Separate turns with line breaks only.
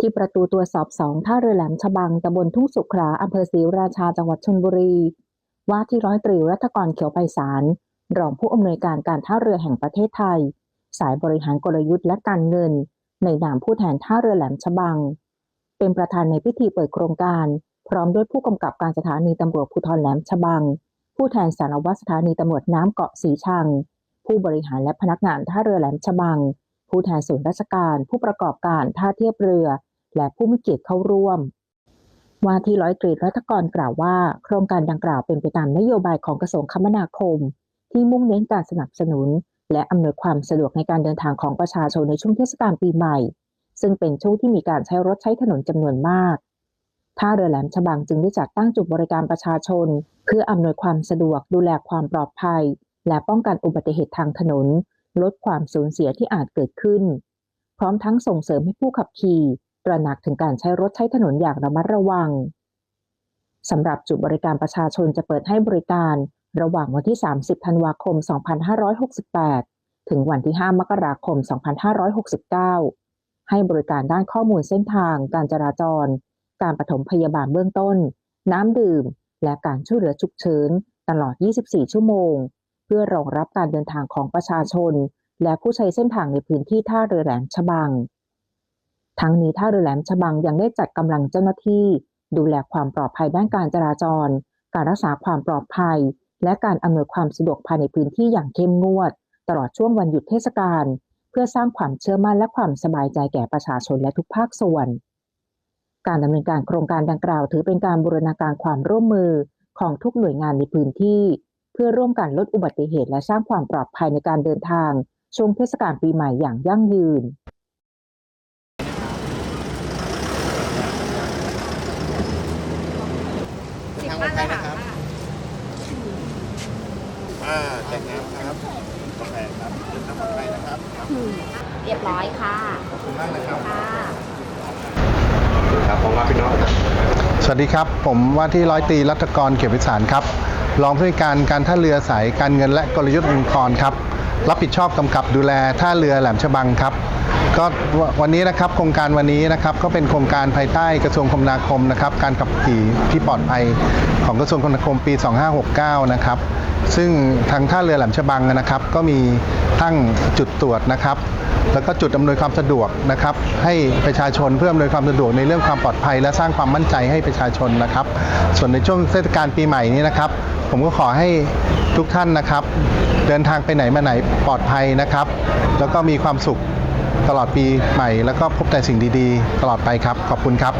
ที่ประตูตัวสอบสองท่าเรือแหลมฉบังตำบลทุ่งสุขลาอำเภอศรีราชาจังหวัดชลบุรี ว่าที่ร้อยตรีรัฐกรเขียวไพศาลรองผู้อำนวยการการท่าเรือแห่งประเทศไทย สายบริหารกลยุทธ์และการเงิน ในนามผู้แทนท่าเรือแหลมฉบัง เป็นประธานในพิธีเปิดโครงการ พร้อมด้วยผู้กำกับการสถานีตำรวจภูธรแหลมฉบัง ผู้แทนสารวัตรสถานีตำรวจน้ำเกาะสีชัง ผู้บริหารและพนักงานท่าเรือแหลมฉบัง ผู้แทนส่วนราชการ ผู้ประกอบการท่าเทียบเรือ และผู้มีเกียรติเข้าร่วม ว่าที่ร้อยตรีรัฐกรกล่าวว่า โครงการดังกล่าวเป็นไปตามนโยบายของกระทรวงคมนาคม ที่มุ่งเน้นการสนับสนุน และอำนวยความสะดวกในการเดินทางของประชาชนในช่วงเทศกาลปีใหม่ ซึ่งเป็นช่วงที่มีการใช้รถใช้ถนนจำนวนมากท่าเรือแหลมฉบังจึงได้จัดตั้งจุดบริการประชาชน เพื่ออำนวยความสะดวกดูแลความปลอดภัย และป้องกันอุบัติเหตุทางถนน ลดความสูญเสียที่อาจเกิดขึ้น พร้อมทั้งส่งเสริมให้ผู้ขับขี่ ตระหนักถึงการใช้รถใช้ถนนอย่างระมัดระวังสำหรับจุดบริการประชาชนจะเปิดให้บริการ ระหว่างวันที่ 30 ธันวาคม 2568 ถึงวันที่ 5 มกราคม 2569 ให้บริการด้านข้อมูลเส้นทาง การจราจร การปฐมพยาบาลเบื้องต้น น้ำดื่ม และการช่วยเหลือฉุกเฉินตลอด 24 ชั่วโมง เพื่อรองรับการเดินทางของประชาชน และผู้ใช้เส้นทางในพื้นที่ท่าเรือแหลมฉบัง ทั้งนี้ท่าเรือแหลมฉบังยังได้จัดกำลังเจ้าหน้าที่ ดูแลความปลอดภัยด้านการจราจร การรักษาความปลอดภัย และการอำนวยความสะดวกภายในพื้นที่อย่างเข้มงวด ตลอดช่วงวันหยุดเทศกาลเพื่อสร้างความเชื่อมั่นและความสบายใจแก่ประชาชนและทุกภาคส่วน การดำเนินการโครงการดังกล่าวถือเป็นการบูรณาการความร่วมมือของทุกหน่วยงานในพื้นที่ เพื่อร่วมกันลดอุบัติเหตุและสร้างความปลอดภัยในการเดินทางช่วงเทศกาลปีใหม่อย่างยั่งยืน
ทางปลอดภัยนะครับ อ่าแจกน้ำครับกาแฟครับเดินทางปลอดภัยนะครับ
เรียบร้อยค่ะ
ขอบคุณมากนะครับ
ค่ะ
ครับผมมาพี่น้อง
สวัสดีครับ ผมว่าที่ร้อยตรีรัตกรเขียวพิสารครับ รองผู้ในวยการการท่าเรือสายการเงินและกลยุทธ์องค์กรครับ รับผิดชอบกำกับดูแลท่าเรือแหลมฉบังครับ ก็วันนี้นะครับโครงการวันนี้นะครับก็เป็นโครงการภายใต้กระทรวงคมนาคมนะครับ การขับขี่ที่ปลอดภัยของกระทรวงคมนาคมปี 2569 นะครับ ซึ่งทางท่าเรือแหลมฉบังนะครับ ก็มีตั้งจุดตรวจนะครับ แล้วก็จุดอำนวยความสะดวกนะครับ ให้ประชาชนเพื่ออำนวยความสะดวกในเรื่องความปลอดภัย และสร้างความมั่นใจให้ประชาชนนะครับ ส่วนในช่วงเทศกาลปีใหม่นี้นะครับ ผมก็ขอให้ทุกท่านนะครับ เดินทางไปไหนมาไหนปลอดภัยนะครับ แล้วก็มีความสุขตลอดปีใหม่ แล้วก็พบแต่สิ่งดีๆ ตลอดไปครับ ขอบคุณครับ